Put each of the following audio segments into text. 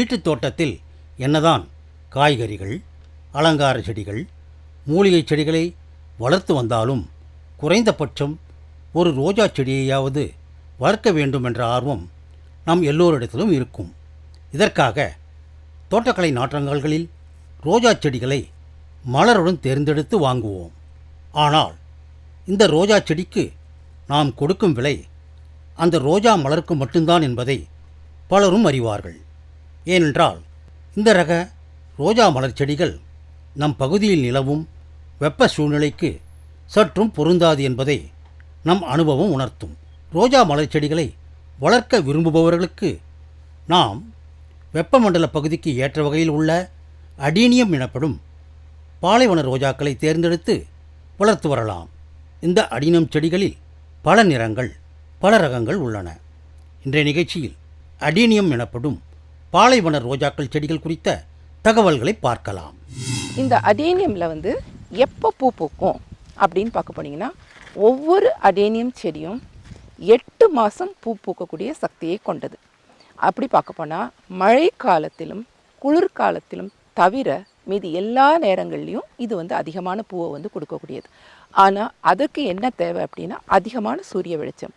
வீட்டுத் தோட்டத்தில் என்னதான் காய்கறிகள் அலங்கார செடிகள் மூலிகை செடிகளை வளர்த்து வந்தாலும் குறைந்தபட்சம் ஒரு ரோஜா செடியையாவது வளர்க்க வேண்டும் என்ற ஆர்வம் நம் எல்லோரிடத்திலும் இருக்கும். இதற்காக தோட்டக்கலை நாற்றங்கள்களில் ரோஜா செடிகளை மலருடன் தேர்ந்தெடுத்து வாங்குவோம். ஆனால் இந்த ரோஜா செடிக்கு நாம் கொடுக்கும் விலை அந்த ரோஜா மலருக்கு மட்டும்தான் என்பதை பலரும் அறிவார்கள். ஏனென்றால் இந்த ரக ரோஜா மலர் செடிகள் நம் பகுதியில் நிலவும் வெப்ப சூழ்நிலைக்கு சற்றும் பொருந்தாது என்பதை நம் அனுபவம் உணர்த்தும். ரோஜா மலர் செடிகளை வளர்க்க விரும்புபவர்களுக்கு நாம் வெப்பமண்டல பகுதிக்கு ஏற்ற வகையில் உள்ள அடீனியம் எனப்படும் பாலைவன ரோஜாக்களை தேர்ந்தெடுத்து வளர்த்து வரலாம். இந்த அடினம் செடிகளில் பல நிறங்கள் பல ரகங்கள் உள்ளன. இன்றைய நிகழ்ச்சியில் அடீனியம் எனப்படும் பாலைவன ரோஜாக்கள் செடிகள் குறித்த தகவல்களை பார்க்கலாம். இந்த அடேனியமில் வந்து எப்போ பூ பூக்கும் அப்படின்னு பார்க்க போனீங்கன்னா ஒவ்வொரு அடேனியம் செடியும் எட்டு மாதம் பூ பூக்கக்கூடிய சக்தியை கொண்டது. அப்படி பார்க்க போனால் மழை காலத்திலும் குளிர்காலத்திலும் தவிர மீதி எல்லா நேரங்கள்லையும் இது வந்து அதிகமான பூவை வந்து கொடுக்கக்கூடியது. ஆனால் அதுக்கு என்ன தேவை அப்படின்னா அதிகமான சூரிய வெளிச்சம்.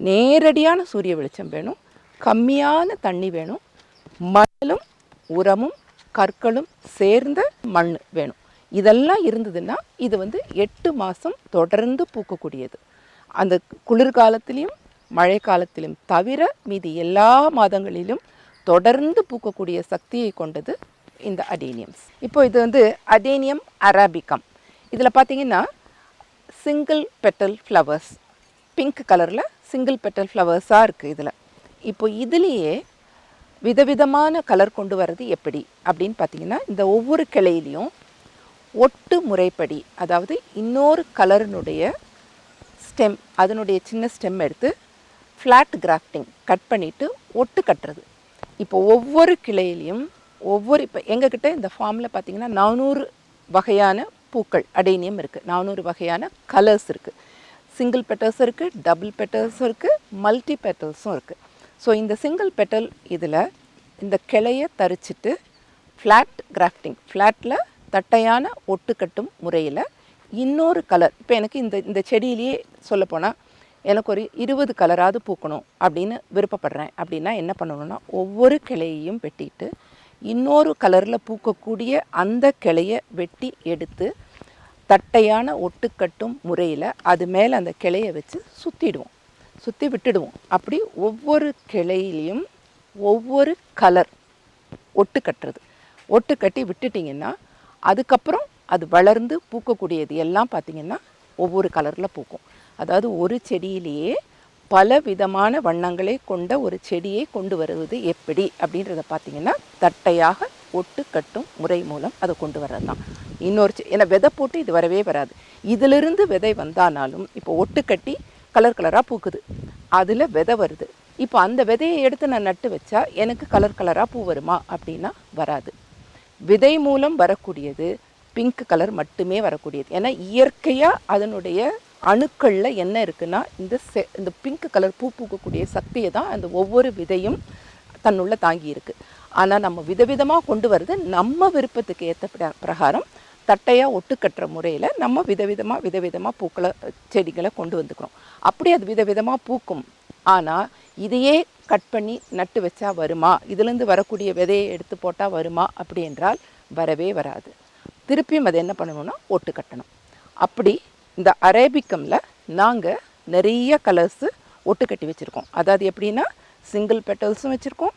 நேரடியான சூரிய வெளிச்சம் வேணும் கம்மியான தண்ணி வேணும் மணலும் உரமும் கற்களும் சேர்ந்த மண் வேணும். இதெல்லாம் இருந்ததுன்னா இது வந்து எட்டு மாதம் தொடர்ந்து பூக்கக்கூடியது. அந்த குளிர்காலத்திலையும் மழை காலத்திலும் தவிர மீதி எல்லா மாதங்களிலும் தொடர்ந்து பூக்கக்கூடிய சக்தியை கொண்டது இந்த அடேனியம்ஸ். இப்போ இது வந்து அடேனியம் அராபிகம். இதில் பார்த்தீங்கன்னா சிங்கிள் பெட்டல் ஃப்ளவர்ஸ் பிங்க் கலரில் சிங்கிள் பெட்டல் ஃப்ளவர்ஸாக இருக்குது இதில். இப்போ இதுலேயே விதவிதமான கலர் கொண்டு வர்றது எப்படி? அப்படின்னு பார்த்தீங்கன்னா இந்த ஒவ்வொரு கிளையிலையும் ஒட்டு முறைப்படி அதாவது இன்னொரு கலரினுடைய ஸ்டெம் அதனுடைய சின்ன ஸ்டெம் எடுத்து ஃப்ளாட் கிராஃப்டிங் கட் பண்ணிவிட்டு ஒட்டு கட்டுறது. இப்போ ஒவ்வொரு கிளையிலையும் ஒவ்வொரு இப்போ எங்ககிட்ட இந்த ஃபார்மில் பார்த்தீங்கன்னா நானூறு வகையான பூக்கள் அடேனியம் இருக்குது நானூறு வகையான கலர்ஸ் இருக்குது சிங்கிள் பெட்டல்ஸும் இருக்குது டபுள் பெட்டல்ஸும் இருக்குது மல்டி பெட்டல்ஸும் இருக்குது ஸோ இந்த சிங்கிள் பெட்டல் இதில் இந்த கிளையை தரிச்சிட்டு ஃப்ளாட் கிராஃப்டிங் ஃப்ளாட்டில் தட்டையான ஒட்டுக்கட்டும் முறையில் இன்னொரு கலர் இப்போ எனக்கு இந்த இந்த செடியிலேயே சொல்லப்போனால் எனக்கு ஒரு இருபது கலராவது பூக்கணும் அப்படின்னு விருப்பப்படுறேன். அப்படின்னா என்ன பண்ணணும்னா ஒவ்வொரு கிளையையும் வெட்டிட்டு இன்னொரு கலரில் பூக்கக்கூடிய அந்த கிளையை வெட்டி எடுத்து தட்டையான ஒட்டுக்கட்டும் முறையில் அது மேலே அந்த கிளையை வச்சு சுற்றிடுவோம் சுற்றி விட்டுடுவோம். அப்படி ஒவ்வொரு கிளையிலையும் ஒவ்வொரு கலர் ஒட்டு கட்டுறது. ஒட்டு கட்டி விட்டுட்டிங்கன்னா அதுக்கப்புறம் அது வளர்ந்து பூக்கக்கூடியது எல்லாம் பார்த்திங்கன்னா ஒவ்வொரு கலரில் பூக்கும். அதாவது ஒரு செடியிலேயே பல விதமான வண்ணங்களை கொண்ட ஒரு செடியை கொண்டு வருவது எப்படி அப்படின்றத பார்த்தீங்கன்னா தட்டையாக ஒட்டு கட்டும் முறை மூலம் அதை கொண்டு வர்றது தான் இன்னொரு செ ஏன்னா விதை போட்டு இது வரவே வராது. இதிலிருந்து விதை வந்தானாலும் இப்போ ஒட்டு கட்டி கலர் கலராக பூக்குது. அதில் விதை வருது. இப்போ அந்த விதையை எடுத்து நான் நட்டு வச்சா எனக்கு கலர் கலராக பூ வருமா அப்படின்னா வராது. விதை மூலம் வரக்கூடியது பிங்க் கலர் மட்டுமே வரக்கூடியது. ஏன்னா இயற்கையாக அதனுடைய அணுக்களில் என்ன இருக்குன்னா இந்த செ இந்த பிங்க் கலர் பூ பூக்கக்கூடிய சக்தியை தான் அந்த ஒவ்வொரு விதையும் தன்னுள்ள தாங்கி இருக்குது ஆனால் நம்ம விதவிதமாக கொண்டு வர்றது நம்ம விருப்பத்துக்கு ஏற்ற பிரகாரம் தட்டையாக ஒட்டு கட்டுற முறையில் நம்ம விதவிதமாக விதவிதமாக பூக்களை செடிகளை கொண்டு வந்துக்கிறோம் அப்படி அது விதவிதமாக பூக்கும். ஆனால் இதையே கட் பண்ணி நட்டு வச்சா வருமா? இதுலேருந்து வரக்கூடிய விதையை எடுத்து போட்டால் வருமா? அப்படி என்றால் வரவே வராது. திருப்பியும் அதை என்ன பண்ணணும்னா ஒட்டு கட்டணும். அப்படி இந்த அரேபிக்கமில் நாங்கள் நிறைய கலர்ஸு ஒட்டு கட்டி வச்சுருக்கோம். அதாவது எப்படின்னா சிங்கிள் பெட்டல்ஸும் வச்சுருக்கோம்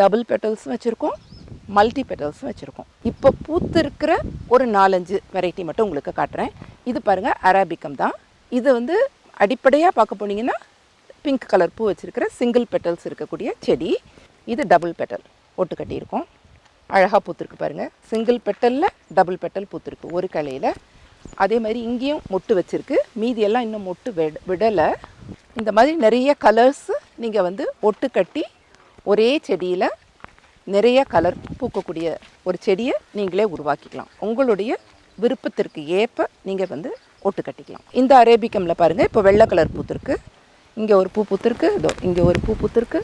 டபுள் பெட்டல்ஸும் வச்சுருக்கோம் மல்டி பெட்டல்ஸும் வச்சுருக்கோம். இப்போ பூத்திருக்கிற ஒரு நாலஞ்சு வெரைட்டி மட்டும் உங்களுக்கு காட்டுறேன். இது பாருங்கள் அராபிக்கம் தான். இது வந்து அடிப்படையாக பார்க்க போனீங்கன்னா பிங்க் கலர் பூ வச்சுருக்கிற சிங்கிள் பெட்டல்ஸ் இருக்கக்கூடிய செடி. இது டபுள் பெட்டல் ஒட்டு கட்டியிருக்கோம் அழகாக பூத்திருக்கு பாருங்கள் சிங்கிள் பெட்டலில் டபுள் பெட்டல் பூத்திருக்கு ஒரு கிளையில். அதே மாதிரி இங்கேயும் மொட்டு வச்சுருக்கு. மீதியெல்லாம் இன்னும் மொட்டு விட விடலை. இந்த மாதிரி நிறைய கலர்ஸ் நீங்கள் வந்து ஒட்டு கட்டி ஒரே செடியில் நிறைய கலர் பூக்கக்கூடிய ஒரு செடியை நீங்களே உருவாக்கிக்கலாம். உங்களுடைய விருப்பத்திற்கு ஏற்ப நீங்கள் வந்து ஒட்டு கட்டிக்கலாம். இந்த அரேபிக்கமில் பாருங்கள் இப்போ வெள்ளை கலர் பூத்திருக்கு. இங்கே ஒரு பூ பூத்திருக்கு. இதோ இங்கே ஒரு பூ பூத்திருக்கு.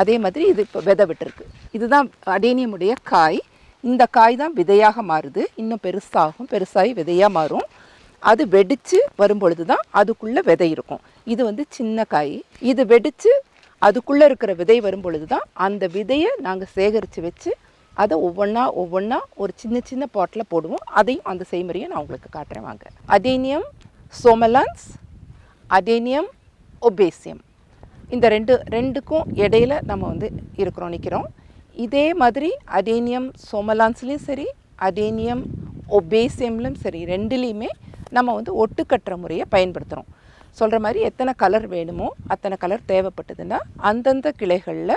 அதே மாதிரி இது இப்போ விதை விட்டுருக்கு. இதுதான் அடேனியமுடைய காய். இந்த காய் தான் விதையாக மாறுது. இன்னும் பெருசாகும். பெருசாகி விதையாக மாறும். அது வெடித்து வரும்பொழுது தான் அதுக்குள்ளே விதை இருக்கும். இது வந்து சின்ன காய். இது வெடித்து அதுக்குள்ளே இருக்கிற விதை வரும் பொழுது தான் அந்த விதையை நாங்கள் சேகரித்து வச்சு அதை ஒவ்வொன்றா ஒவ்வொன்றா ஒரு சின்ன சின்ன பாட்டில் போடுவோம். அதையும் அந்த செய்முறையை நான் உங்களுக்கு காட்டுறேன் வாங்க. அதேனியம் சோமலான்ஸ் அதேனியம் ஒபேசியம். இந்த ரெண்டு ரெண்டுக்கும் இடையில நம்ம வந்து இருக்கிறோம் நிற்கிறோம் இதே மாதிரி அதேனியம் சோமலான்ஸ்லேயும் சரி அதேனியம் ஒபேசியம்லையும் சரி ரெண்டுலேயுமே நம்ம வந்து ஒட்டுக்கட்டுற முறையை பயன்படுத்துகிறோம் சொல்கிற மாதிரி எத்தனை கலர் வேணுமோ அத்தனை கலர் தேவைப்பட்டதுன்னா அந்தந்த கிளைகளில்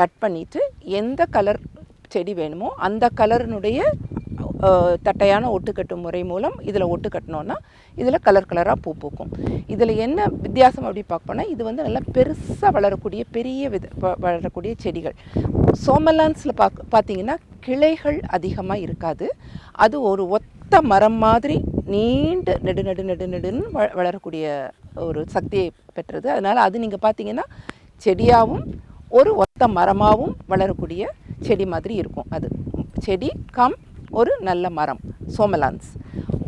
கட் பண்ணிவிட்டு எந்த கலர் செடி வேணுமோ அந்த கலரினுடைய தட்டையான ஒட்டுக்கட்டு முறை மூலம் இதில் ஒட்டு கட்டினோன்னா இதில் கலர் கலராக பூ பூக்கும். இதில் என்ன வித்தியாசம் அப்படி பார்ப்போம்னா இது வந்து நல்லா பெருசாக வளரக்கூடிய பெரிய வித வளரக்கூடிய செடிகள். சோமலான்ஸில் பார்க்க பார்த்தீங்கன்னா கிளைகள் அதிகமாக இருக்காது. அது ஒரு ஒத்த மரம் மாதிரி நீண்டு நெடு நெடு நெடு நெடுன்னு வ வளரக்கூடிய ஒரு சக்தியை பெற்றது. அதனால் அது நீங்கள் பார்த்தீங்கன்னா செடியாகவும் ஒரு ஒத்த மரமாகவும் வளரக்கூடிய செடி மாதிரி இருக்கும் அது. செடி கம் ஒரு நல்ல மரம் சோமலான்ஸ்.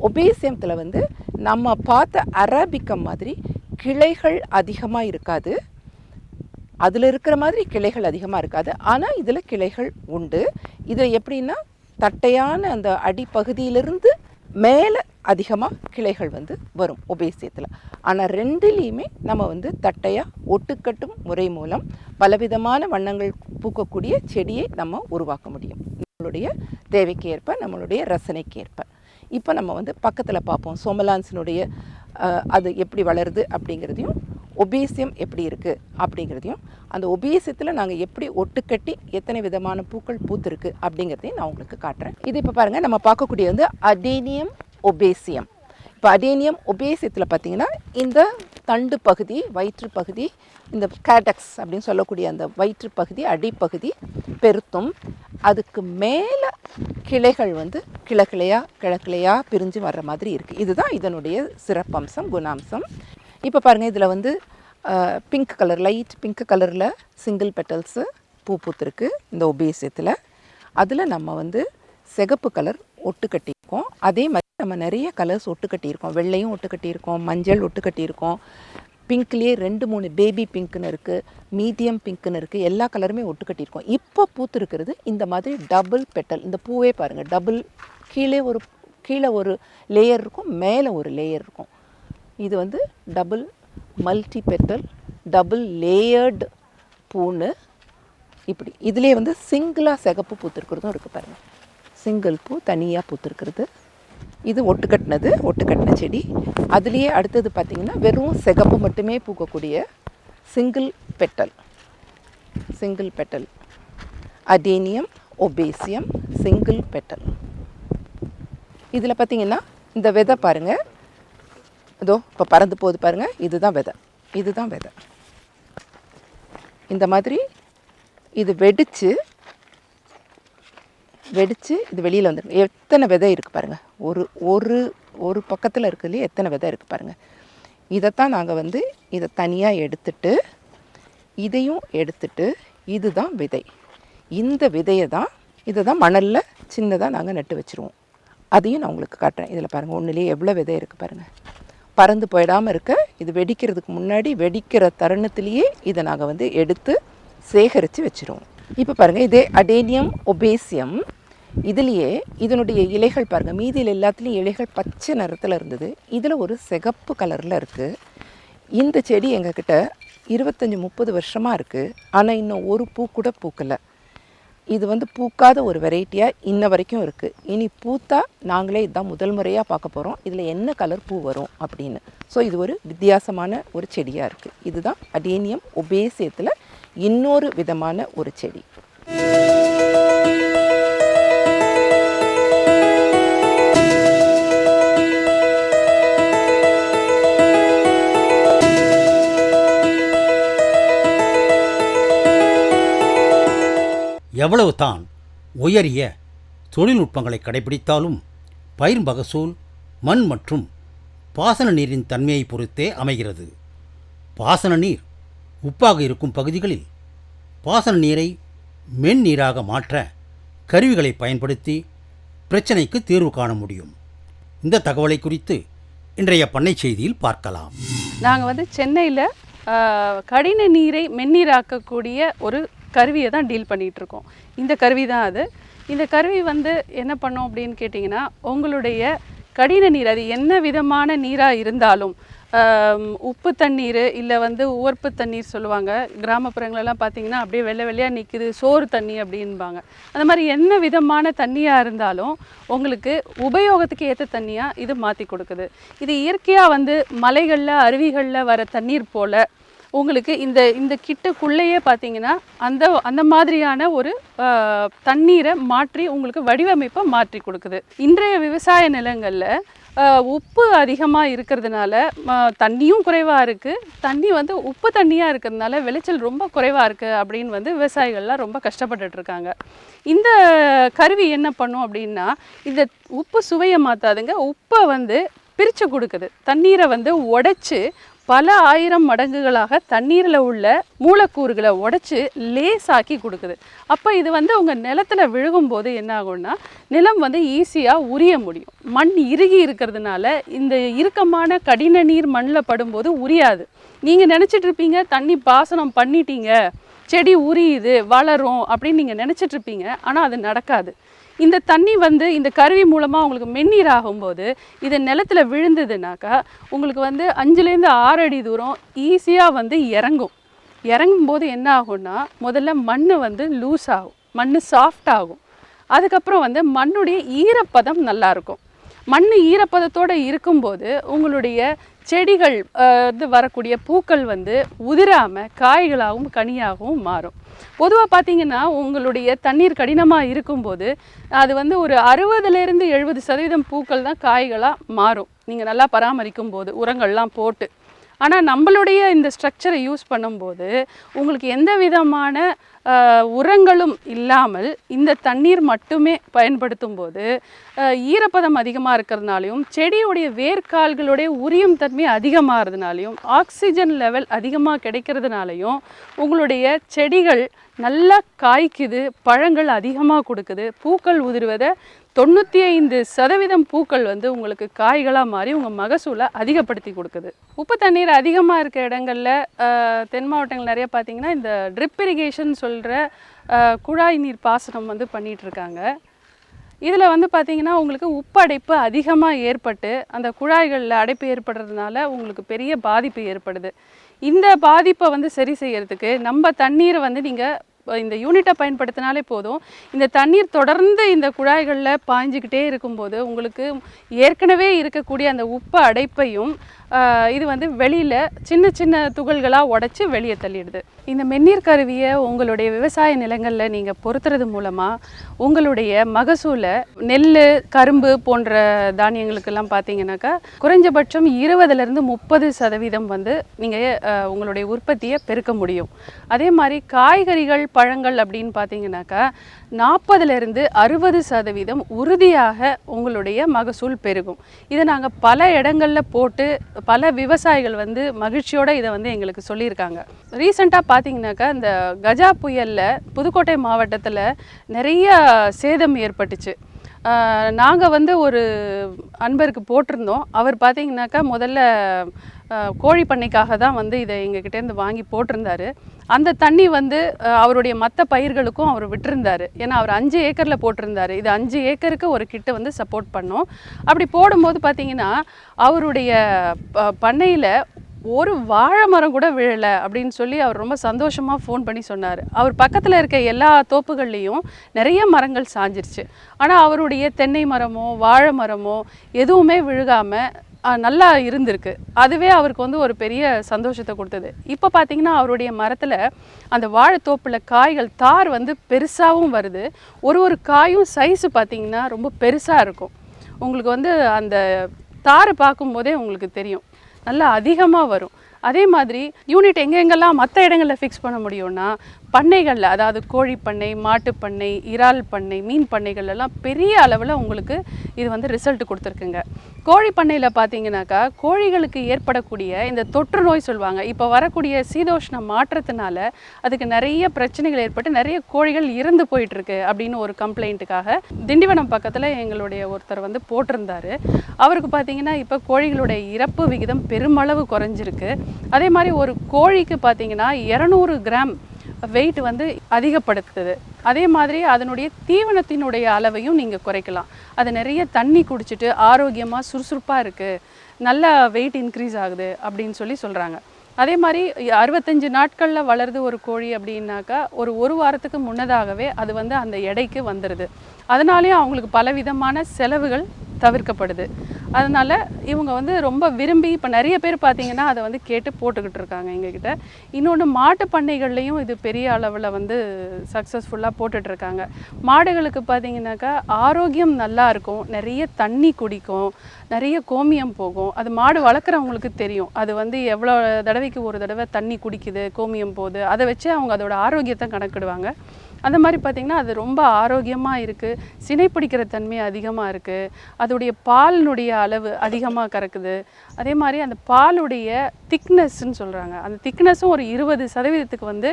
ஒபேசியத்தில் வந்து நம்ம பார்த்த அரபிக்கம் மாதிரி கிளைகள் அதிகமாக இருக்காது. அதில் இருக்கிற மாதிரி கிளைகள் அதிகமாக இருக்காது. ஆனால் இதில் கிளைகள் உண்டு. இது எப்படின்னா தட்டையான அந்த அடிப்பகுதியிலிருந்து மேலே அதிகமாக கிளைகள் வந்து வரும் ஒபேசியத்தில். ஆனால் ரெண்டுலேயுமே நம்ம வந்து தட்டையாக ஒட்டுக்கட்டும் முறை மூலம் பலவிதமான வண்ணங்கள் பூக்கக்கூடிய செடியை நம்ம உருவாக்க முடியும். நம்மளுடைய தேவைக்கு ஏற்ப நம்மளுடைய ரசனைக்கு ஏற்ப இப்போ நம்ம வந்து பக்கத்தில் பார்ப்போம். சோமலான்ஸினுடைய அது எப்படி வளருது அப்படிங்கிறதையும் ஒபேசியம் எப்படி இருக்குது அப்படிங்கிறதையும் அந்த ஒபேசியத்தில் நாங்கள் எப்படி ஒட்டுக்கட்டி எத்தனை விதமான பூக்கள் பூத்துருக்கு அப்படிங்கிறதையும் நான் உங்களுக்கு காட்டுறேன். இது இப்போ பாருங்கள் நம்ம பார்க்கக்கூடிய வந்து அடேனியம் ஒபேசியம். இப்போ அடேனியம் ஒபேசியத்தில் பார்த்தீங்கன்னா இந்த தண்டு பகுதி வயிற்று பகுதி இந்த கேடக்ஸ் அப்படின்னு சொல்லக்கூடிய அந்த வயிற்று பகுதி அடிப்பகுதி பெருத்தும் அதுக்கு மேலே கிளைகள் வந்து கிழக்கிளையாக கிழக்கிளையாக பிரிஞ்சு வர்ற மாதிரி இருக்குது இதுதான் இதனுடைய சிறப்பம்சம் குணாம்சம். இப்போ பாருங்கள் இதில் வந்து பிங்க் கலர் லைட் பிங்க் கலரில் சிங்கிள் பெட்டல்ஸு பூ பூத்துருக்கு இந்த ஒபேசியத்தில். அதில் நம்ம வந்து சிகப்பு கலர் ஒட்டு கட்டியிருக்கோம். அதே மாதிரி நம்ம நிறைய கலர்ஸ் ஒட்டு கட்டியிருக்கோம் வெள்ளையும் ஒட்டு கட்டியிருக்கோம் மஞ்சள் ஒட்டு கட்டியிருக்கோம் பிங்க்லேயே ரெண்டு மூணு பேபி பிங்க்னு இருக்குது மீடியம் பிங்க்னு இருக்குது எல்லா கலருமே ஒட்டு கட்டியிருக்கோம் இப்போ பூத்துருக்கிறது இந்த மாதிரி டபுள் பெட்டல் இந்த பூவே பாருங்கள் டபுள் கீழே ஒரு கீழே ஒரு லேயர் இருக்கும் மேலே ஒரு லேயர் இருக்கும். இது வந்து double multi petal double layered பூன்னு இப்படி. இதுலேயே வந்து சிங்கிளாக சிகப்பு பூத்துருக்கிறதும் இருக்குது பாருங்கள் சிங்கிள் பூ தனியாக பூத்துருக்கிறது. இது ஒட்டுக்கட்டினது ஒட்டுக்கட்டின செடி. அதுலேயே அடுத்தது பார்த்திங்கன்னா வெறும் சிகப்பு மட்டுமே பூக்கக்கூடிய single petal single petal adenium obesum single petal இதில் பார்த்திங்கன்னா இந்த விதை பாருங்கள் இதோ இப்போ பறந்து போகுது பாருங்கள் இதுதான் விதை. இதுதான் விதை. இந்த மாதிரி இது வெடித்து வெடித்து இது வெளியில் வந்துடும் எத்தனை விதை இருக்குது பாருங்கள் ஒரு ஒரு ஒரு பக்கத்தில் இருக்கிறதுலே எத்தனை விதை இருக்குது பாருங்கள் இதைத்தான் நாங்கள் வந்து இதை தனியாக எடுத்துட்டு இதையும் எடுத்துட்டு இதுதான் விதை. இந்த விதையை தான் இதை தான் மணலில் சின்னதாக நாங்கள் நட்டு வச்சுருவோம். அதையும் நான் உங்களுக்கு காட்டுறேன். இதில் பாருங்கள் ஒன்றுலேயே எவ்வளோ விதை இருக்குது பாருங்கள் பறந்து போயிடாமல் இருக்க இது வெடிக்கிறதுக்கு முன்னாடி வெடிக்கிற தருணத்திலேயே இதை நாங்கள் வந்து எடுத்து சேகரித்து வச்சுருவோம். இப்போ பாருங்கள் இதே அடேனியம் ஒபேசியம் இதுலேயே இதனுடைய இலைகள் பாருங்கள் மீதியில் எல்லாத்துலேயும் இலைகள் பச்சை நிறத்தில் இருந்தது. இதில் ஒரு சிகப்பு கலரில் இருக்குது இந்த செடி எங்கக்கிட்ட இருபத்தஞ்சி முப்பது வருஷமாக இருக்குது ஆனால் இன்னும் ஒரு பூ கூட பூக்கலை. இது வந்து பூக்காத ஒரு வெரைட்டியாக இன்ன வரைக்கும் இருக்குது இனி பூத்தா நாங்களே இதுதான் முதல் முறையாக பார்க்க போகிறோம் இதில் என்ன கலர் பூ வரும் அப்படின்னு. ஸோ இது ஒரு வித்தியாசமான ஒரு செடியாக இருக்குது இதுதான் அடேனியம் ஒபேசியத்தில் இன்னொரு விதமான ஒரு செடி. எவ்வளவு தான் உயரிய தொழில்நுட்பங்களை கடைபிடித்தாலும் பயிர் மகசூல் மண் மற்றும் பாசன நீரின் தன்மையை பொறுத்தே அமைகிறது. பாசன நீர் உப்பாக இருக்கும் பகுதிகளில் பாசன நீரை மென் நீராக மாற்ற கருவிகளை பயன்படுத்தி பிரச்சனைக்கு தீர்வு காண முடியும். இந்த தகவலை குறித்து இன்றைய பண்ணை செய்தியில் பார்க்கலாம். நாங்கள் வந்து சென்னையில் கடின நீரை மென்னீராக்கக்கூடிய ஒரு கருவியை தான் டீல் பண்ணிகிட்டு இருக்கோம் இந்த கருவி தான் அது. இந்த கருவி வந்து என்ன பண்ணோம் அப்படின்னு கேட்டிங்கன்னா உங்களுடைய கடின நீர் அது என்ன விதமான நீராக இருந்தாலும் உப்பு தண்ணீர் இல்லை வந்து உவர்ப்பு தண்ணீர் சொல்லுவாங்க. கிராமப்புறங்களெல்லாம் பார்த்தீங்கன்னா அப்படியே வெள்ளை வெள்ளையாக நிற்குது சோறு தண்ணி அப்படின்பாங்க. அந்த மாதிரி என்ன விதமான தண்ணியாக இருந்தாலும் உங்களுக்கு உபயோகத்துக்கு ஏற்ற தண்ணியாக இது மாற்றி கொடுக்குது. இது இயற்கையாக வந்து மலைகளில் அருவிகளில் வர தண்ணீர் போல் உங்களுக்கு இந்த இந்த கிட்டக்குள்ளேயே பார்த்தீங்கன்னா அந்த அந்த மாதிரியான ஒரு தண்ணீரை மாற்றி உங்களுக்கு வடிவமைப்பை மாற்றி கொடுக்குது. இன்றைய விவசாய நிலங்களில் உப்பு அதிகமாக இருக்கிறதுனால தண்ணியும் குறைவாக இருக்குது தண்ணி வந்து உப்பு தண்ணியாக இருக்கிறதுனால விளைச்சல் ரொம்ப குறைவாக இருக்குது அப்படின்னு வந்து விவசாயிகள்லாம் ரொம்ப கஷ்டப்பட்டுட்ருக்காங்க இந்த கருவி என்ன பண்ணும் அப்படின்னா இந்த உப்பு சுவையை மாற்றாதுங்க உப்பை வந்து பிரித்து கொடுக்குது. தண்ணீரை வந்து உடைச்சி பல ஆயிரம் மடங்குகளாக தண்ணீரில் உள்ள மூலக்கூறுகளை உடைச்சு லேசாக்கி கொடுக்குது. அப்போ இது வந்து உங்கள் நிலத்துல விழுகும்போது என்ன ஆகும்னா நிலம் வந்து ஈஸியாக உரிய முடியும். மண் இறுகி இருக்கிறதுனால இந்த இறுக்கமான கடின நீர் மண்ணில் படும்போது உரியாது. நீங்கள் நினச்சிட்டு இருப்பீங்க தண்ணி பாசனம் பண்ணிட்டீங்க செடி உரியுது வளரும் அப்படின்னு நீங்கள் நினச்சிட்ருப்பீங்க ஆனால் அது நடக்காது. இந்த தண்ணி வந்து இந்த கருவி மூலமாக உங்களுக்கு மென்னீர் ஆகும்போது இது நிலத்துல விழுந்ததுனாக்கா உங்களுக்கு வந்து அஞ்சுலேருந்து ஆறு அடி தூரம் ஈஸியாக வந்து இறங்கும். இறங்கும்போது என்ன ஆகும்னா முதல்ல மண் வந்து லூஸ் ஆகும். மண் சாஃப்ட் ஆகும். அதுக்கப்புறம் வந்து மண்ணுடைய ஈரப்பதம் நல்லா இருக்கும். மண் ஈரப்பதத்தோடு இருக்கும்போது உங்களுடைய செடிகள் வந்து வரக்கூடிய பூக்கள் வந்து உதிராமல் காய்களாகவும் கனியாகவும் மாறும். பொதுவாக பார்த்தீங்கன்னா உங்களுடைய தண்ணீர் கடினமாக இருக்கும்போது அது வந்து ஒரு அறுபதுலேருந்து எழுபது சதவீதம் பூக்கள் தான் காய்களாக மாறும். நீங்கள் நல்லா பராமரிக்கும் போது உரங்கள்லாம் போட்டு. ஆனால் நம்மளுடைய இந்த ஸ்ட்ரக்சரை யூஸ் பண்ணும்போது உங்களுக்கு எந்த விதமான உரங்களும் இல்லாமல் இந்த தண்ணீர் மட்டுமே பயன்படுத்தும் போது ஈரப்பதம் அதிகமாக இருக்கிறதுனாலையும் செடியுடைய வேர்க்கால்களுடைய உரியும் தன்மை அதிகமாகிறதுனாலையும் ஆக்சிஜன் லெவல் அதிகமாக கிடைக்கிறதுனாலையும் உங்களுடைய செடிகள் நல்லா காய்க்குது பழங்கள் அதிகமாக கொடுக்குது பூக்கள் உதிர்வதை தொண்ணூற்றி ஐந்து சதவீதம் பூக்கள் வந்து உங்களுக்கு காய்களாக மாறி உங்கள் மகசூலை அதிகப்படுத்தி கொடுக்குது. உப்பு தண்ணீர் அதிகமாக இருக்க இடங்களில் தென் மாவட்டங்கள் நிறைய பார்த்தீங்கன்னா இந்த ட்ரிப் இரிகேஷன் சொல்கிற குழாய் நீர் பாசனம் வந்து பண்ணிகிட்ருக்காங்க இதில் வந்து பார்த்தீங்கன்னா உங்களுக்கு உப்பு அடைப்பு அதிகமாக ஏற்பட்டு அந்த குழாய்களில் அடைப்பு ஏற்படுறதுனால உங்களுக்கு பெரிய பாதிப்பு ஏற்படுது. இந்த பாதிப்பை வந்து சரி செய்யறதுக்கு நம்ம தண்ணீரை வந்து நீங்கள் இந்த யூனிட்டை பயன்படுத்தினாலே போதும். இந்த தண்ணீர் தொடர்ந்து இந்த குழாய்களில் பாய்ஞ்சிக்கிட்டே இருக்கும்போது உங்களுக்கு ஏற்கனவே இருக்கக்கூடிய அந்த உப்பு அடைப்பையும் இது வந்து வெளியில் சின்ன சின்ன துகள்களாக உடைச்சி வெளியே தள்ளிடுது. இந்த மென்னீர் கருவியை உங்களுடைய விவசாய நிலங்களில் நீங்கள் பொருத்துறது மூலமாக உங்களுடைய மகசூலை நெல் கரும்பு போன்ற தானியங்களுக்கெல்லாம் பார்த்தீங்கன்னாக்கா குறைஞ்சபட்சம் இருபதுலேருந்து முப்பது சதவீதம் வந்து நீங்கள் உங்களுடைய உற்பத்தியை பெருக்க முடியும். அதே மாதிரி காய்கறிகள் பழங்கள் அப்படின்னு பார்த்தீங்கன்னாக்கா நாற்பதுலேருந்து அறுபது சதவீதம் உறுதியாக உங்களுடைய மகசூல் பெருகும். இதை நாங்கள் பல இடங்களில் போட்டு பல விவசாயிகள் வந்து மகிழ்ச்சியோடு இதை வந்து எங்களுக்கு சொல்லியிருக்காங்க. ரீசெண்டாக பார்த்தீங்கன்னாக்கா இந்த கஜா புயலில் புதுக்கோட்டை மாவட்டத்தில் நிறைய சேதம் ஏற்பட்டுச்சு. நாங்கள் வந்து ஒரு அன்பருக்கு போட்டிருந்தோம். அவர் பார்த்தீங்கன்னாக்கா முதல்ல கோழி பண்ணைக்காக தான் வந்து இதை எங்ககிட்டேருந்து வாங்கி போட்டிருந்தாரு. அந்த தண்ணி வந்து அவருடைய மற்ற பயிர்களுக்கும் அவர் விட்டுருந்தார். ஏன்னா அவர் அஞ்சு ஏக்கரில் போட்டிருந்தாரு. இது அஞ்சு ஏக்கருக்கு ஒரு கிட்ட வந்து சப்போர்ட் பண்ணோம். அப்படி போடும்போது பார்த்தீங்கன்னா அவருடைய பண்ணையில் ஒரு வாழை மரம் கூட விழலை அப்படின்னு சொல்லி அவர் ரொம்ப சந்தோஷமாக ஃபோன் பண்ணி சொன்னார். அவர் பக்கத்தில் இருக்க எல்லா தோப்புகள்லேயும் நிறைய மரங்கள் சாஞ்சிருச்சு. ஆனால் அவருடைய தென்னை மரமோ வாழை மரமோ எதுவுமே விழுகாமல் நல்லா இருந்திருக்கு. அதுவே அவருக்கு வந்து ஒரு பெரிய சந்தோஷத்தை கொடுத்தது. இப்போ பார்த்தீங்கன்னா அவருடைய மரத்தில் அந்த வாழைத்தோப்பில் காய்கள் தார் வந்து பெருசாகவும் வருது. ஒரு ஒரு காயும் சைஸு பார்த்திங்கன்னா ரொம்ப பெருசாக இருக்கும். உங்களுக்கு வந்து அந்த தாரை பார்க்கும்போதே உங்களுக்கு தெரியும். நல்லா அதிகமாக வரும். அதே மாதிரி யூனிட் எங்கெங்கெல்லாம் மற்ற இடங்களில் ஃபிக்ஸ் பண்ண முடியும்னா பண்ணைகளில் அதாவது கோழி பண்ணை மாட்டு பண்ணை இறால் பண்ணை மீன் பண்ணைகள்லாம் பெரிய அளவில் உங்களுக்கு இது வந்து ரிசல்ட் கொடுத்துருக்குங்க. கோழி பண்ணையில் பார்த்தீங்கன்னாக்கா கோழிகளுக்கு ஏற்படக்கூடிய இந்த தொற்று நோய் சொல்லுவாங்க. இப்போ வரக்கூடிய சீதோஷ்ண மாற்றத்தினால அதுக்கு நிறைய பிரச்சனைகள் ஏற்பட்டு நிறைய கோழிகள் இறந்து போயிட்டுருக்கு அப்படின்னு ஒரு கம்ப்ளைண்ட்டுக்காக திண்டிவனம் பக்கத்தில் எங்களுடைய ஒருத்தர் வந்து போட்டிருந்தாரு. அவருக்கு பார்த்தீங்கன்னா இப்போ கோழிகளுடைய இறப்பு விகிதம் பெருமளவு குறைஞ்சிருக்கு. அதே மாதிரி ஒரு கோழிக்கு பார்த்தீங்கன்னா இரநூறு கிராம் வெயிட் வந்து அதிகப்படுத்துது. அதே மாதிரி அதனுடைய தீவனத்தினுடைய அளவையும் நீங்கள் குறைக்கலாம். அது நிறைய தண்ணி குடிச்சிட்டு ஆரோக்கியமாக சுறுசுறுப்பாக இருக்குது நல்ல வெயிட் இன்க்ரீஸ் ஆகுது அப்படின்னு சொல்லி சொல்கிறாங்க அதே மாதிரி அறுபத்தஞ்சு நாட்களில் வளருது ஒரு கோழி அப்படின்னாக்கா ஒரு ஒரு வாரத்துக்கு முன்னதாகவே அது வந்து அந்த எடைக்கு வந்துடுது அதனாலேயும் அவங்களுக்கு பலவிதமான செலவுகள் தவிர்க்கப்படுது. அதனால் இவங்க வந்து ரொம்ப விரும்பி இப்போ நிறைய பேர் பார்த்திங்கன்னா அதை வந்து கேட்டு போட்டுக்கிட்டு இருக்காங்க எங்ககிட்ட. இன்னொன்று மாட்டு பண்ணைகள்லையும் இது பெரிய அளவில் வந்து சக்ஸஸ்ஃபுல்லாக போட்டுட்ருக்காங்க மாடுகளுக்கு பார்த்தீங்கன்னாக்கா ஆரோக்கியம் நல்லா இருக்கும். நிறைய தண்ணி குடிக்கும். நிறைய கோமியம் போகும். அது மாடு வளர்க்குறவங்களுக்கு தெரியும். அது வந்து எவ்வளோ தடவைக்கு ஒரு தடவை தண்ணி குடிக்குது கோமியம் போகுது. அதை வச்சு அவங்க அதோட ஆரோக்கியத்தை கணக்கிடுவாங்க. அந்த மாதிரி பார்த்திங்கன்னா அது ரொம்ப ஆரோக்கியமாக இருக்குது சினை பிடிக்கிற தன்மை அதிகமாக இருக்குது அதோடைய பாலினுடைய அளவு அதிகமாக கறக்குது. அதே மாதிரி அந்த பாலுடைய திக்னஸ்ன்னு சொல்கிறாங்க அந்த திக்னஸும் ஒரு இருபது சதவீதத்துக்கு வந்து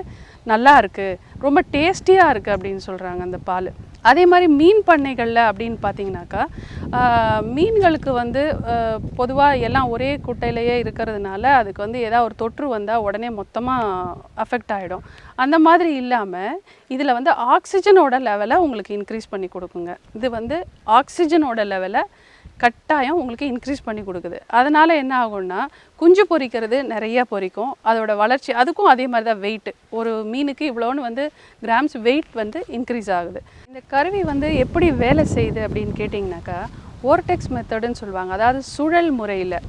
நல்லா இருக்குது ரொம்ப டேஸ்டியாக இருக்குது அப்படின்னு சொல்கிறாங்க அந்த பால். அதே மாதிரி மீன் பண்ணைகளில் அப்படின்னு பார்த்தீங்கன்னாக்கா மீன்களுக்கு வந்து பொதுவாக எல்லாம் ஒரே குட்டையிலேயே இருக்கிறதுனால அதுக்கு வந்து ஏதாவது ஒரு தொற்று வந்தால் உடனே மொத்தமாக அஃபெக்ட் ஆகிடும் அந்த மாதிரி இல்லாமல் இதில் வந்து ஆக்சிஜனோட லெவலை உங்களுக்கு இன்க்ரீஸ் பண்ணி கொடுக்குங்க. இது வந்து ஆக்சிஜனோட லெவலை கட்டாயம் உங்களுக்கு இன்க்ரீஸ் பண்ணி கொடுக்குது. அதனால் என்ன ஆகும்னா குஞ்சு பொரிக்கிறது நிறைய பொரிக்கும் அதோட வளர்ச்சி அதுக்கும் அதே மாதிரி தான் வெயிட் ஒரு மீனுக்கு இவ்வளோன்னு வந்து கிராம்ஸ் வெயிட் வந்து இன்க்ரீஸ் ஆகுது. இந்த கருவி வந்து எப்படி வேலை செய்யுது அப்படின்னு கேட்டிங்கனாக்கா ஓர்டெக்ஸ் மெத்தடுன்னு சொல்லுவாங்க. அதாவது சுழல் முறையில்.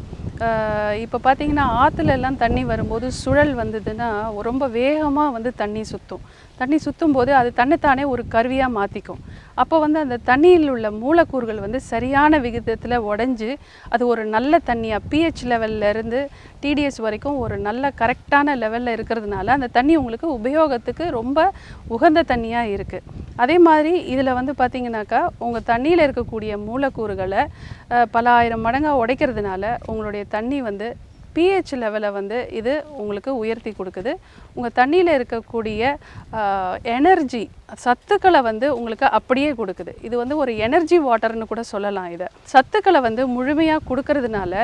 இப்போ பார்த்தீங்கன்னா ஆற்றுல எல்லாம் தண்ணி வரும்போது சுழல் வந்ததுன்னா ரொம்ப வேகமாக வந்து தண்ணி சுற்றும் தண்ணி சுற்றும் போது அது தன்னைத்தானே ஒரு கருவியாக மாற்றிக்கும் அப்போ வந்து அந்த தண்ணியில் உள்ள மூலக்கூறுகள் வந்து சரியான விகிதத்தில் உடஞ்சி அது ஒரு நல்ல தண்ணியாக பிஹெச் லெவல்லேருந்து டிடிஎஸ் வரைக்கும் ஒரு நல்ல கரெக்டான லெவலில் இருக்கிறதுனால அந்த தண்ணி உங்களுக்கு உபயோகத்துக்கு ரொம்ப உகந்த தண்ணியாக இருக்குது அதே மாதிரி இதில் வந்து பார்த்திங்கனாக்கா உங்கள் தண்ணியில் இருக்கக்கூடிய மூலக்கூறுகளை பல ஆயிரம் மடங்காக உடைக்கிறதுனால உங்களுடைய தண்ணி வந்து பிஹெச் லெவலை வந்து இது உங்களுக்கு உயர்த்தி கொடுக்குது. உங்கள் தண்ணியில் இருக்கக்கூடிய எனர்ஜி சத்துக்களை வந்து உங்களுக்கு அப்படியே கொடுக்குது. இது வந்து ஒரு எனர்ஜி வாட்டர்னு கூட சொல்லலாம் இதை. சத்துக்களை வந்து முழுமையாக கொடுக்கறதுனால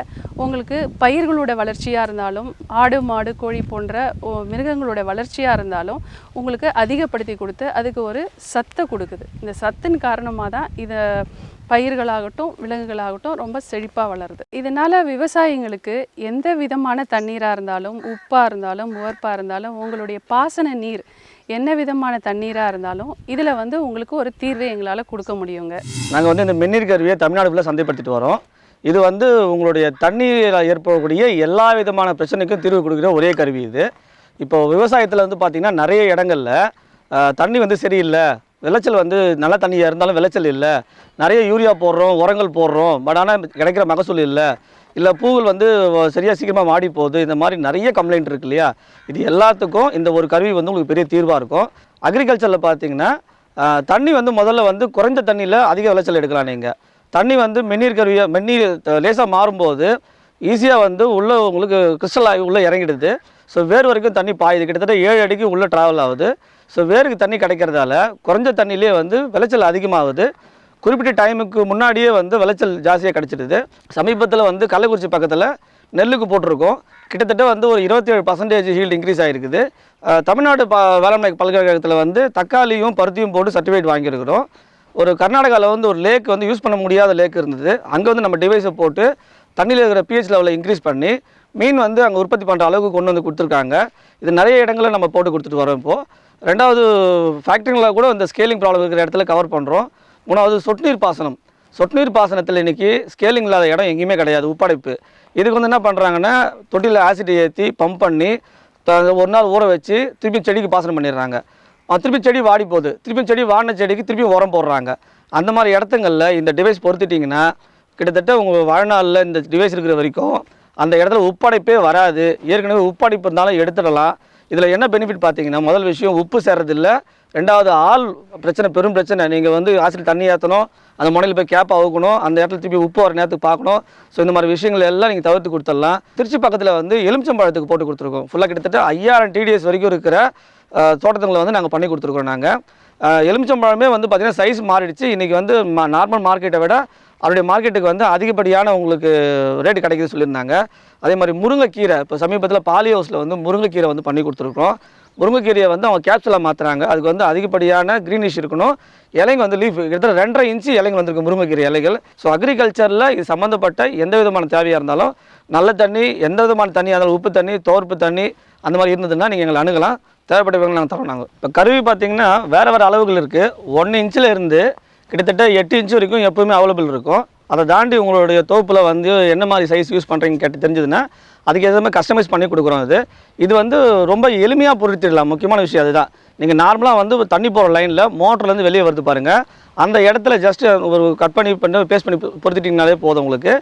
உங்களுக்கு பயிர்களோட வளர்ச்சியாக இருந்தாலும் ஆடு மாடு கோழி போன்ற ஓ, மிருகங்களோட வளர்ச்சியாக இருந்தாலும் உங்களுக்கு அதிகப்படுத்தி கொடுத்து அதுக்கு ஒரு சத்தை கொடுக்குது. இந்த சத்தின் காரணமாக தான் இதை பயிர்களாகட்டும் விலங்குகளாகட்டும் ரொம்ப செழிப்பாக வளருது. இதனால் விவசாயிங்களுக்கு எந்த விதமான தண்ணீராக இருந்தாலும் உப்பாக இருந்தாலும் உவர்ப்பாக இருந்தாலும் உங்களுடைய பாசன நீர் என்ன விதமான தண்ணீராக இருந்தாலும் இதில் வந்து உங்களுக்கு ஒரு தீர்வை எங்களால் கொடுக்க முடியுங்க. நாங்கள் வந்து இந்த மென்னீர் கருவியை தமிழ்நாடு ஃபுல்லாக சந்தைப்படுத்திட்டு வரோம். இது வந்து உங்களுடைய தண்ணீரில் ஏற்படக்கூடிய எல்லா விதமான பிரச்சனைக்கும் தீர்வு கொடுக்குற ஒரே கருவி இது. இப்போ விவசாயத்தில் வந்து பார்த்திங்கன்னா நிறைய இடங்கள்ல தண்ணி வந்து சரியில்லை. விளைச்சல் வந்து நல்ல தண்ணியாக இருந்தாலும் விளைச்சல் இல்லை. நிறைய யூரியா போடுறோம் உரங்கள் போடுறோம். பட் ஆனால் கிடைக்கிற மகசூல் இல்லை. இல்லை பூவில் வந்து சரியாக சீக்கிரமாக மாடி போகுது. இந்த மாதிரி நிறைய கம்ப்ளைண்ட் இருக்கு இல்லையா? இது எல்லாத்துக்கும் இந்த ஒரு கருவி வந்து உங்களுக்கு பெரிய தீர்வாக இருக்கும். அக்ரிகல்ச்சரில் பார்த்தீங்கன்னா தண்ணி வந்து முதல்ல வந்து குறைஞ்ச தண்ணியில் அதிக விளைச்சல் எடுக்கலாம் நீங்கள் தண்ணி வந்து மென்னீர் கருவியை மென்னீர் லேசாக மாறும்போது ஈஸியாக வந்து உள்ளே உங்களுக்கு கிறிஸ்டல் ஆகி உள்ளே இறங்கிடுது. ஸோ வேறு வரைக்கும் தண்ணி பாயுது. கிட்டத்தட்ட ஏழு அடிக்கு உள்ளே ட்ராவல் ஆகுது. ஸோ வேருக்கு தண்ணி கிடைக்கிறதால குறைஞ்ச தண்ணியிலே வந்து விளைச்சல் அதிகமாகுது. குறிப்பிட்ட டைமுக்கு முன்னாடியே வந்து விளைச்சல் ஜாஸ்தியாக கிடச்சிடுது. சமீபத்தில் வந்து கள்ளக்குறிச்சி பக்கத்தில் நெல்லுக்கு போட்டிருக்கோம். கிட்டத்தட்ட வந்து ஒரு இருபத்தி ஏழு பர்சன்டேஜ் ஹீல்டு இன்க்ரீஸ் ஆகிருக்குது தமிழ்நாடு ப வேளாண்மை பல்கலைக்கழகத்தில் வந்து தக்காளியும் பருத்தியும் போட்டு சர்டிஃபிகேட் வாங்கியிருக்கிறோம். ஒரு கர்நாடகாவில் வந்து ஒரு லேக் வந்து யூஸ் பண்ண முடியாத லேக் இருந்தது. அங்கே வந்து நம்ம டிவைஸை போட்டு தண்ணியில் இருக்கிற பிஹெச் லெவலை இன்க்ரீஸ் பண்ணி மீன் வந்து அங்கே உற்பத்தி பண்ணுற அளவுக்கு கொண்டு வந்து கொடுத்துருக்காங்க. இது நிறைய இடங்களில் நம்ம போட்டு கொடுத்துட்டு வரோம் இப்போது ரெண்டாவது ஃபேக்ட்ரிங்களில் கூட இந்த ஸ்கேலிங் ப்ராப்ளம் இருக்கிற இடத்துல கவர் பண்ணுறோம் மூணாவது சொட்டு நீர் பாசனம். சொட்டு நீர் பாசனத்தில் இன்றைக்கி ஸ்கேலிங் இல்லாத இடம் எங்கேயுமே கிடையாது உப்படைப்பு. இதுக்கு வந்து என்ன பண்ணுறாங்கன்னா தொட்டியில் ஆசிட் ஏற்றி பம்ப் பண்ணி ஒரு நாள் ஊற வச்சு திருப்பி செடிக்கு பாசனம் பண்ணிடுறாங்க. திருப்பி செடி வாடி போகுது. திருப்பி செடி வாடின செடிக்கு திருப்பி உரம் போடுறாங்க. அந்த மாதிரி இடத்துங்களில் இந்த டிவைஸ் பொறுத்துட்டிங்கன்னா கிட்டத்தட்ட உங்கள் வாழ்நாளில் இந்த டிவைஸ் இருக்கிற வரைக்கும் அந்த இடத்துல உப்படைப்பே வராது. ஏற்கனவே உப்படைப்பு இருந்தாலும் எடுத்துடலாம். இதில் என்ன பெனிஃபிட் பார்த்தீங்கன்னா முதல் விஷயம் உப்பு சேர்றதில்ல. ரெண்டாவது ஆள் பிரச்சனை பெரும் பிரச்சனை. நீங்கள் வந்து ஆசிரியர் தண்ணி ஏற்றணும் அந்த முனையில் போய் கேப் அவுக்கணும் அந்த இடத்துல திருப்பி உப்பு வர நேரத்துக்கு பார்க்கணும். ஸோ இந்த மாதிரி விஷயங்கள் எல்லாம் நீங்கள் தவிர்த்து கொடுத்துடலாம். திருச்சி பக்கத்தில் வந்து எலுமிச்சம்பழத்துக்கு போட்டு கொடுத்துருக்கோம். ஃபுல்லாக கிட்டத்தட்ட ஐயாயிரம் டிடிஎஸ் வரைக்கும் இருக்கிற தோட்டத்துங்களை வந்து நாங்கள் பண்ணி கொடுத்துருக்கோம் நாங்கள் எலுமிச்சம்பழமே வந்து பார்த்திங்கன்னா சைஸ் மாறிடுச்சு. இன்றைக்கி வந்து நார்மல் மார்க்கெட்டை விட அவருடைய மார்க்கெட்டுக்கு வந்து அதிகப்படியான உங்களுக்கு ரேட்டு கிடைக்குது சொல்லியிருந்தாங்க. அதே மாதிரி முருங்கைக்கீரை இப்போ சமீபத்தில் பாலி ஹவுஸில் வந்து முருங்கைக்கீரை வந்து பண்ணி கொடுத்துருக்கோம் முருங்கைக்கீரையை வந்து அவங்க கேப்சூலாக மாற்றுறாங்க அதுக்கு வந்து அதிகப்படியான க்ரீனிஷ் இருக்கணும். இலைங்க வந்து லீஃப் கிட்டத்தட்ட ரெண்டரை இன்ச்சு இலைங்க வந்திருக்கு முருங்கைக்கீரை இலைகள். ஸோ அக்ரிகல்ச்சரில் இது சம்மந்தப்பட்ட எந்த விதமான தேவையாக இருந்தாலும் நல்ல தண்ணி எந்த விதமான தண்ணியாக இருந்தாலும் உப்பு தண்ணி தோர்ப்பு தண்ணி அந்த மாதிரி இருந்ததுன்னா நீங்கள் எங்களை அணுகலாம். தேவைப்பட்டவங்க நாங்கள் தரோம் நாங்கள் இப்போ கருவி பார்த்திங்கன்னா வேறு வேறு அளவுகள் இருக்குது ஒன்று இன்ச்சில் இருந்து கிட்டத்தட்ட எட்டு இன்ச் வரைக்கும் எப்போவுமே அவைலபிள் இருக்கும். அதை தாண்டி உங்களுடைய தோப்பில் வந்து என்ன மாதிரி சைஸ் யூஸ் பண்ணுறீங்க கேட்டு தெரிஞ்சதுன்னா அதுக்கு எதுவுமே கஸ்டமைஸ் பண்ணி கொடுக்குறோம் அது. இது வந்து ரொம்ப எளிமையாக பொருத்திடலாம். முக்கியமான விஷயம் அதுதான். நீங்கள் நார்மலாக வந்து தண்ணி போகிற லைனில் மோட்டர்லேருந்து வெளியே வருது பாருங்கள் அந்த இடத்துல ஜஸ்ட் ஒரு கட் பண்ணி பண்ணி பேஸ்ட் பண்ணி பொருத்திட்டிங்கனாலே போதும் உங்களுக்கு.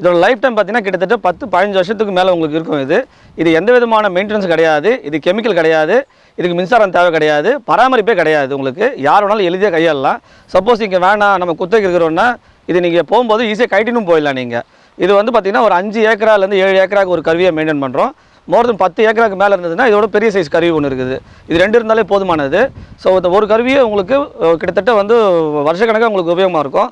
இதோட லைஃப் டைம் பார்த்தீங்கன்னா கிட்டத்தட்ட பத்து பதினஞ்சு வருஷத்துக்கு மேலே உங்களுக்கு இருக்கும் இது. இது எந்த விதமான மெயின்டெனன்ஸ் கிடையாது. இது கெமிக்கல் கிடையாது. இதுக்கு மின்சாரம் தேவை கிடையாது பராமரிப்பே கிடையாது உங்களுக்கு. யார் வேணாலும் எளிதாக கையாளலாம். சப்போஸ் இங்கே வேணாம் நம்ம குத்தகை இருக்கிறோன்னா இது நீங்கள் போகும்போது ஈஸியாக கைட்டினும் போயிடலாம் நீங்கள் இது வந்து பார்த்திங்கன்னா ஒரு அஞ்சு ஏக்கராலேருந்து ஏழு ஏக்கராக்கு ஒரு கருவியை மெயின்டைன் பண்ணுறோம் மோர் தென் பத்து ஏக்கராக்கு மேலே இருந்ததுன்னா இதோட பெரிய சைஸ் கருவி ஒன்று இருக்குது. இது ரெண்டு இருந்தாலே போதுமானது. ஸோ இந்த ஒரு கருவியே உங்களுக்கு கிட்டத்தட்ட வந்து வருஷக்கணக்காக உங்களுக்கு உபயோகமாக இருக்கும்.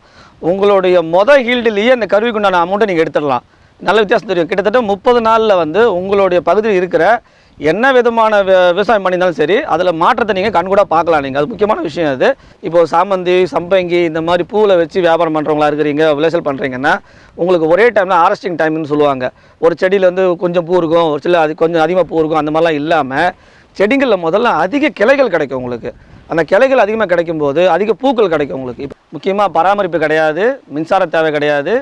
உங்களுடைய மொதல் ஹீல்டுலேயே இந்த கருவிக்கு உண்டான அமௌண்ட்டை நீங்கள் எடுத்துடலாம். நல்ல வித்தியாசம் தெரியும். கிட்டத்தட்ட முப்பது நாளில் வந்து உங்களுடைய பகுதியில் இருக்கிற என்ன விதமான வி- விவசாயம் பண்ணியிருந்தாலும் சரி அதில் மாற்றத்தை நீங்கள் கண்கூட பார்க்கலாம் நீங்கள் அது முக்கியமான விஷயம் அது. இப்போ சாமந்தி சம்பங்கி இந்த மாதிரி பூவில் வச்சு வியாபாரம் பண்ணுறவங்களா இருக்கிறீங்க விளைச்சல் பண்ணுறீங்கன்னா உங்களுக்கு ஒரே டைமில் ஹாரஸ்டிங் டைம்னு சொல்லுவாங்க. ஒரு செடியில் வந்து கொஞ்சம் பூ இருக்கும் ஒரு சில அது கொஞ்சம் அதிகமாக பூ இருக்கும் அந்த மாதிரிலாம் இல்லாமல் செடிகளில் முதல்ல அதிக கிளைகள் கிடைக்கும் உங்களுக்கு. அந்த கிளைகள் அதிகமாக கிடைக்கும் போது அதிக பூக்கள் கிடைக்கும் உங்களுக்கு. இப்போ முக்கியமாக பராமரிப்பு கிடையாது மின்சார தேவை கிடையாது.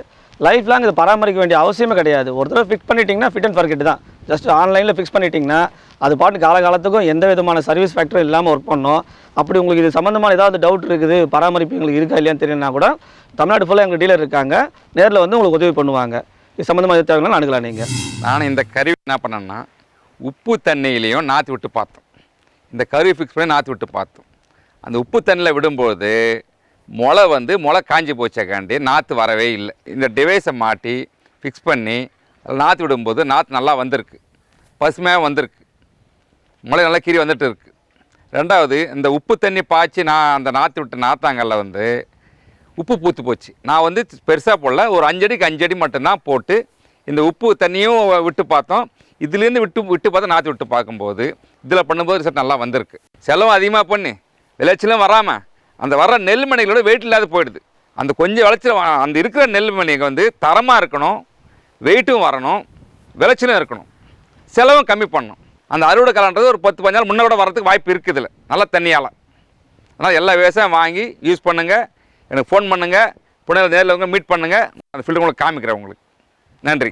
லைஃப் லாங் இதை பராமரிக்க வேண்டிய அவசியமே கிடையாது. ஒரு தடவை ஃபிக்ஸ் பண்ணிட்டீங்கன்னா ஃபிட் அண்ட் ஃபர்கெட் தான். ஜஸ்ட் ஆன்லைனில் ஃபிக்ஸ் பண்ணிட்டீங்கன்னா அது பாட்டு காலகாலத்துக்கும் எந்த விதமான சர்வீஸ் ஃபேக்டரும் இல்லாமல் ஒர்க் பண்ணோம். அப்படி உங்களுக்கு இது சம்மந்தமான ஏதாவது டவுட் இருக்குது பராமரிப்பு எங்களுக்கு இருக்கா இல்லையான்னு தெரியலனா கூட தமிழ்நாடு ஃபுல்லாக எங்கள் டீலர் இருக்காங்க. நேரில் வந்து உங்களுக்கு உதவி பண்ணுவாங்க. இது சம்மந்தமாக எது தேவைனாலும் அணுகலாம் நீங்கள் நான் இந்த கருவி என்ன பண்ணேன்னா உப்பு தண்ணியிலையும் நாற்று விட்டு பார்த்தோம். இந்த கருவி ஃபிக்ஸ் பண்ணி நாற்று விட்டு பார்த்தோம். அந்த உப்பு தண்ணியில் விடும்போது முளை வந்து முளை காஞ்சி போச்சக்காண்டி நாற்று வரவே இல்லை. இந்த டிவைஸை மாட்டி ஃபிக்ஸ் பண்ணி நாற்று விடும்போது நாற்று நல்லா வந்திருக்கு. பசுமையாக வந்திருக்கு. முளை நல்லா கீறி வந்துட்டு இருக்கு. ரெண்டாவது இந்த உப்பு தண்ணி பாய்ச்சி நான் அந்த நாற்று விட்டு நாத்தாங்கல்ல வந்து உப்பு பூத்து போச்சு. நான் வந்து பெருசாக போடல. ஒரு அஞ்சடிக்கு அஞ்சடி மட்டும்தான் போட்டு இந்த உப்பு தண்ணியும் விட்டு பார்த்தோம். இதுலேருந்து விட்டு விட்டு பார்த்தா நாற்று விட்டு பார்க்கும்போது இதில் பண்ணும்போது ரிசல்ட் நல்லா வந்திருக்கு. செலவும் அதிகமாக பண்ணி. விளைச்சலும் வராமல் அந்த வர்ற நெல்மணிகளோட வெயிட் இல்லாத போயிடுது. அந்த கொஞ்சம் விளைச்சல் அந்த இருக்கிற நெல்மணிக்கு வந்து தரமாக இருக்கணும். வெயிட்டும் வரணும் விளைச்சலும் இருக்கணும். செலவும் கம்மி பண்ணணும். அந்த அறுவடை காலன்றது ஒரு பத்து பதினாலு முன்னே கூட வரதுக்கு வாய்ப்பு இருக்குது நல்ல தண்ணியால். அதனால் எல்லா விவசாயம் வாங்கி யூஸ் பண்ணுங்கள் எனக்கு ஃபோன் பண்ணுங்கள் புனே நேரில் வந்து மீட் பண்ணுங்கள் அந்த ஃபீல்டு உங்களுக்கு காமிக்கிறேன் உங்களுக்கு. நன்றி.